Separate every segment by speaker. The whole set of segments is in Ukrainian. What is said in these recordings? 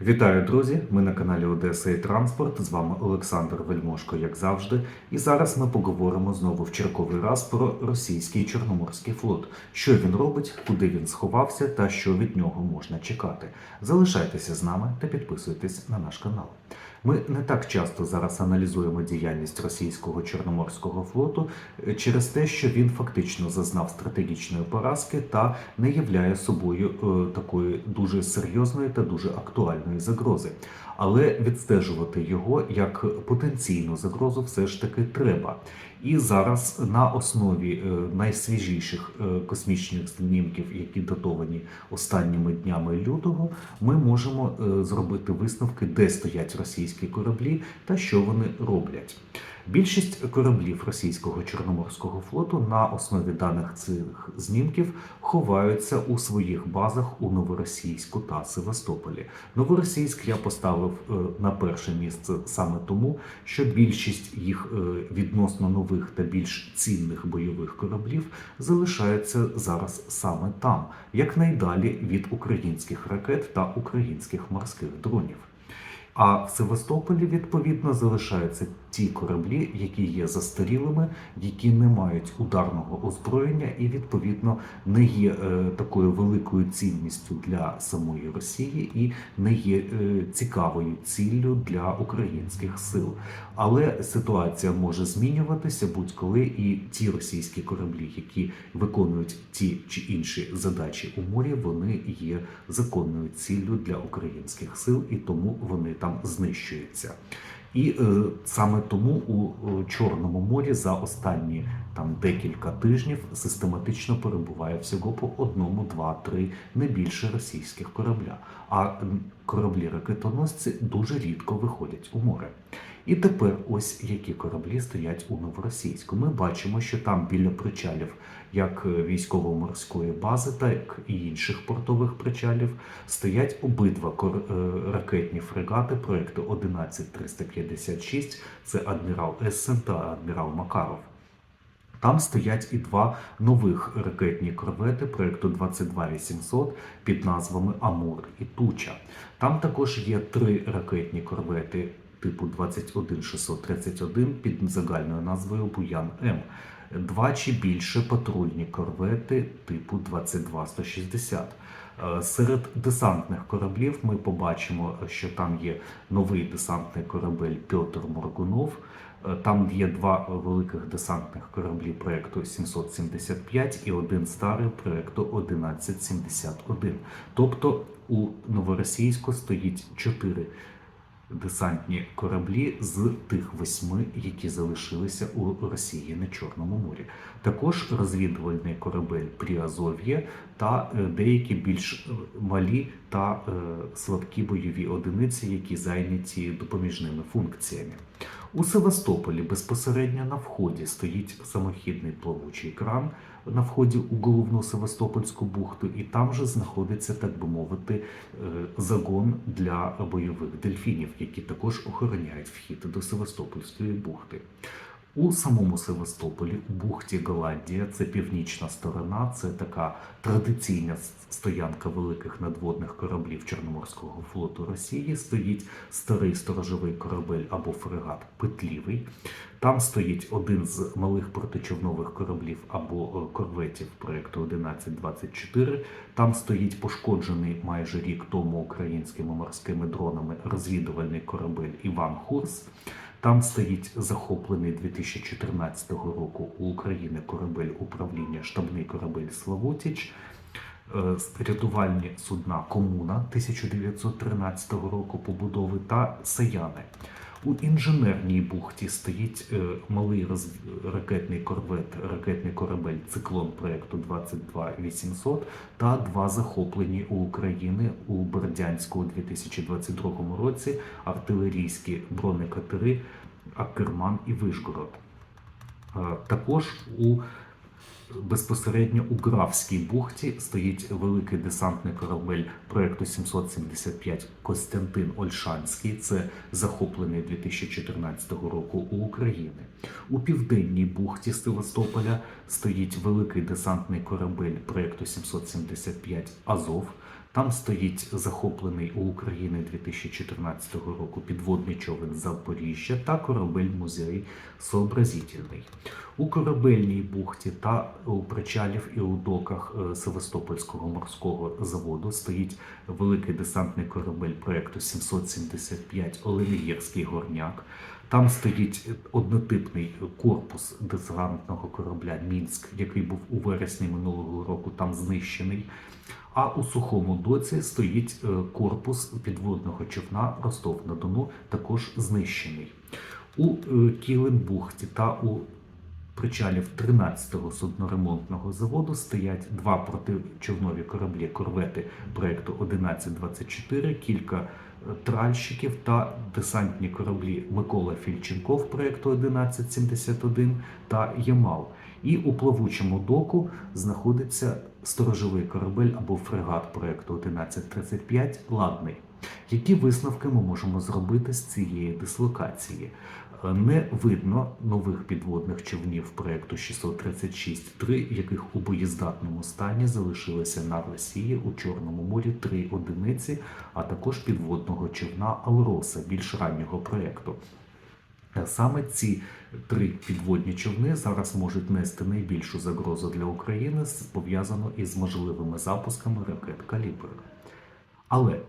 Speaker 1: Вітаю, друзі! Ми на каналі Одеса і Транспорт. З вами Олександр Вельмошко, як завжди. І зараз ми поговоримо знову в черговий раз про російський Чорноморський флот, що він робить, куди він сховався та що від нього можна чекати. Залишайтеся з нами та підписуйтесь на наш канал. Ми не так часто зараз аналізуємо діяльність російського Чорноморського флоту е, через те, що він фактично зазнав стратегічної поразки та не являє собою е, такої дуже серйозної та дуже актуальної загрози. Але відстежувати його як потенційну загрозу все ж таки треба. І зараз на основі е, найсвіжіших е, космічних знімків, які датовані останніми днями лютого, ми можемо е, зробити висновки, де стоять російські кораблі та що вони роблять. Більшість кораблів російського чорноморського флоту на основі даних цих знімків ховаються у своїх базах у Новоросійську та Севастополі. Новоросійськ я поставив е, на перше місце саме тому, що більшість їх е, відносно нових та більш цінних бойових кораблів залишаються зараз саме там, якнайдалі від українських ракет та українських морських дронів. А в Севастополі відповідно залишаються ті кораблі, які є застарілими, які не мають ударного озброєння, і відповідно не є е, такою великою цінністю для самої Росії і не є е, цікавою ціллю для українських сил. Але ситуація може змінюватися будь-коли, і ті російські кораблі, які виконують ті чи інші задачі у морі, вони є законною ціллю для українських сил, і тому вони там знищуються. І е, саме тому у, у Чорному морі за останні там декілька тижнів систематично перебуває всього по одному, два, три, не більше російських корабля. А кораблі ракетоносці дуже рідко виходять у море. І тепер ось які кораблі стоять у Новоросійську. Ми бачимо, що там біля причалів як е, військово-морської бази, так і інших портових причалів стоять обидва е, ракетні фрегати проекту 11356. Це адмірал Ессен та адмірал Макаров. Там стоять і два нових ракетні корвети проекту 22800 під назвами Амур і Туча. Там також є три ракетні корвети типу 21631 під загальною назвою Буян М. Два чи більше патрульні корвети типу 22160. Е, Серед десантних кораблів ми побачимо, що там є новий десантний корабель Пьотр Моргунов. Е, Там є два великих десантних кораблі проекту 775 і один старий проекту 1171. Тобто у Новоросійську стоїть чотири десантні кораблі з тих восьми, які залишилися у Росії на Чорному морі. Також розвідувальний корабель Пріазов'є та е, деякі більш е, малі та е, слабкі бойові одиниці, які зайняті допоміжними функціями. У Севастополі безпосередньо на вході стоїть самохідний плавучий кран на вході у головну Севастопольську бухту, і там же знаходиться, так би мовити, е, загон для бойових дельфінів, які також охороняють вхід до Севастопольської бухти. У самому Севастополі, у бухті Голландія, це північна сторона, це така традиційна стоянка великих надводних кораблів Чорноморського флоту Росії. Стоїть старий сторожовий корабель або фрегат Петлівий. Там стоїть один з малих протичовнових кораблів або е, корветів проекту 1124. Там стоїть пошкоджений майже рік тому українськими морськими дронами розвідувальний корабель Іван Хурс. Там стоїть захоплений 2014 року у України корабель управління штабний корабель Славутіч. Е, Рятувальні судна Комуна 1913 року побудови та Саяни. У інженерній бухті стоїть е, малий роз... ракетний корвет, ракетний корабель Циклон проекту 22800 та два захоплені у України у Бердянську у 2022 році артилерійські бронекатери Акерман і Вишгород. Е, Також у безпосередньо у Графській бухті стоїть великий десантний корабель проекту 775 Костянтин Ольшанський. Це захоплений 2014 року у України. У південній бухті Севастополя стоїть великий десантний корабель проекту 775 Азов. Там стоїть захоплений у України 2014 року підводний човен Запоріжжя та корабель музей Сообразительний. У корабельній бухті та у причалів і у доках е, Севастопольського морського заводу стоїть великий десантний корабель проекту 775 Оленігірський горняк. Там стоїть однотипний корпус десантного корабля Мінськ, який був у вересні минулого року там знищений. А у сухому доці стоїть е, корпус підводного човна Ростов на Дону, також знищений. У е, Кіленбухті та у причалів 13-го судноремонтного заводу стоять два протичовнові кораблі корвети проекту 1124, кілька е, тральщиків та десантні кораблі Микола Фільченков проекту 1171 та Ямал. І у плавучому доку знаходиться сторожовий корабель або фрегат проекту 1135 Ладний. Які висновки ми можемо зробити з цієї дислокації? Е, Не видно нових підводних човнів проекту 636, три яких у боєздатному стані залишилися на Росії у Чорному морі три одиниці, а також підводного човна Алроса більш раннього проекту. Саме ці три підводні човни зараз можуть нести найбільшу загрозу для України, пов'язану із можливими запусками ракет «Калібр». Але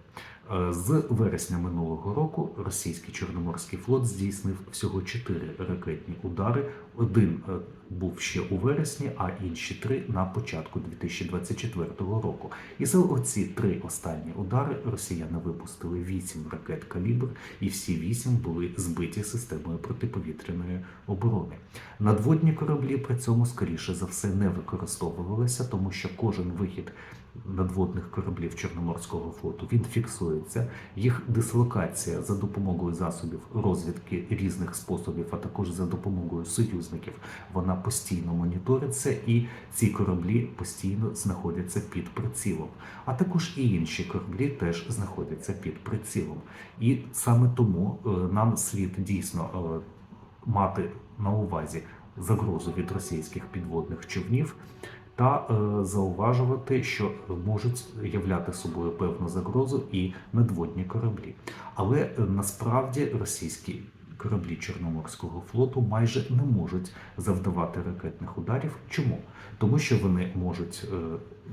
Speaker 1: з вересня минулого року російський Чорноморський флот здійснив всього чотири ракетні удари. Один е, був ще у вересні, а інші три на початку 2024 року. І за оці три останні удари росіяни випустили вісім ракет калібр, і всі вісім були збиті системою протиповітряної оборони. Надводні кораблі при цьому скоріше за все не використовувалися, тому що кожен вихід надводних кораблів Чорноморського флоту він фіксується. Їх дислокація за допомогою засобів розвідки різних способів, а також за допомогою союзників, вона постійно моніториться, і ці кораблі постійно знаходяться під прицілом. А також і інші кораблі теж знаходяться під прицілом. І саме тому е, нам слід дійсно е, мати на увазі загрозу від російських підводних човнів та е, зауважувати, що можуть являти собою певну загрозу і надводні кораблі. Але е, насправді російські кораблі Чорноморського флоту майже не можуть завдавати ракетних ударів. Чому? Тому що вони можуть е,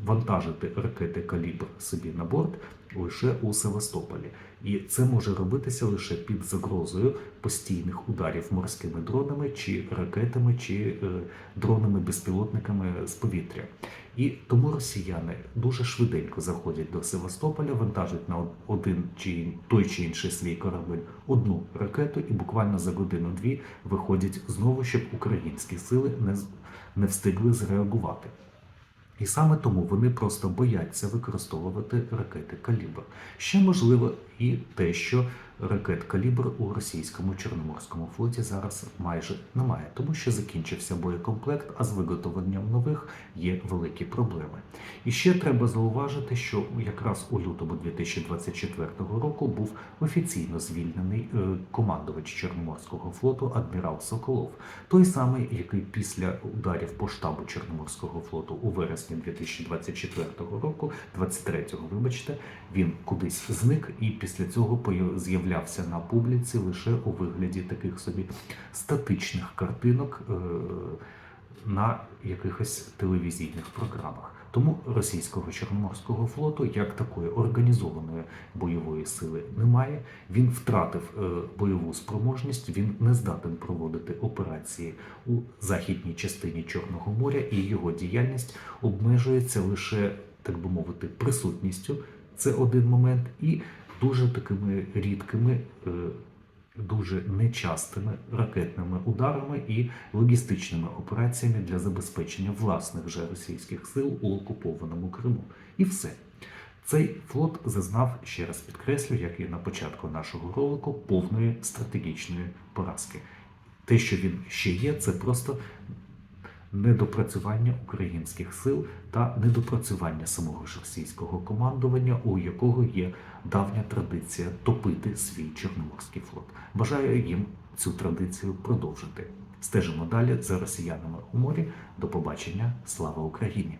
Speaker 1: вантажити ракети калібр собі на борт лише у Севастополі, і це може робитися лише під загрозою постійних ударів морськими дронами, чи ракетами, чи е, дронами-безпілотниками з повітря. І тому росіяни дуже швиденько заходять до Севастополя, вантажать на один чи той чи інший свій корабель одну ракету, і буквально за годину-дві виходять знову, щоб українські сили не, не встигли зреагувати. І саме тому вони просто бояться використовувати ракети калібр. Ще можливо і те, що ракет калібр у російському чорноморському флоті зараз майже немає, тому що закінчився боєкомплект, а з виготовленням нових є великі проблеми. І ще треба зауважити, що якраз у лютому 2024 року був офіційно звільнений е, командувач Чорноморського флоту адмірал Соколов, той самий, який після ударів по штабу Чорноморського флоту у вересні 2024 року, 23-го, вибачте, він кудись зник і після цього з'являвся на публіці лише у вигляді таких собі статичних картинок е, на якихось телевізійних програмах. Тому російського чорноморського флоту як такої організованої бойової сили немає. Він втратив е, бойову спроможність, він не здатен проводити операції у західній частині Чорного моря, і його діяльність обмежується лише, так би мовити, присутністю. Це один момент, і дуже такими рідкими. е, Дуже нечастими ракетними ударами і логістичними операціями для забезпечення власних же російських сил у окупованому Криму. І все. Цей флот зазнав, ще раз підкреслю, як і на початку нашого ролику, повної стратегічної поразки. Те, що він ще є, це просто недопрацювання українських сил та недопрацювання самого ж російського командування, у якого є давня традиція топити свій чорноморський флот. Бажаю їм цю традицію продовжити. Стежимо далі за росіянами у морі. До побачення. Слава Україні!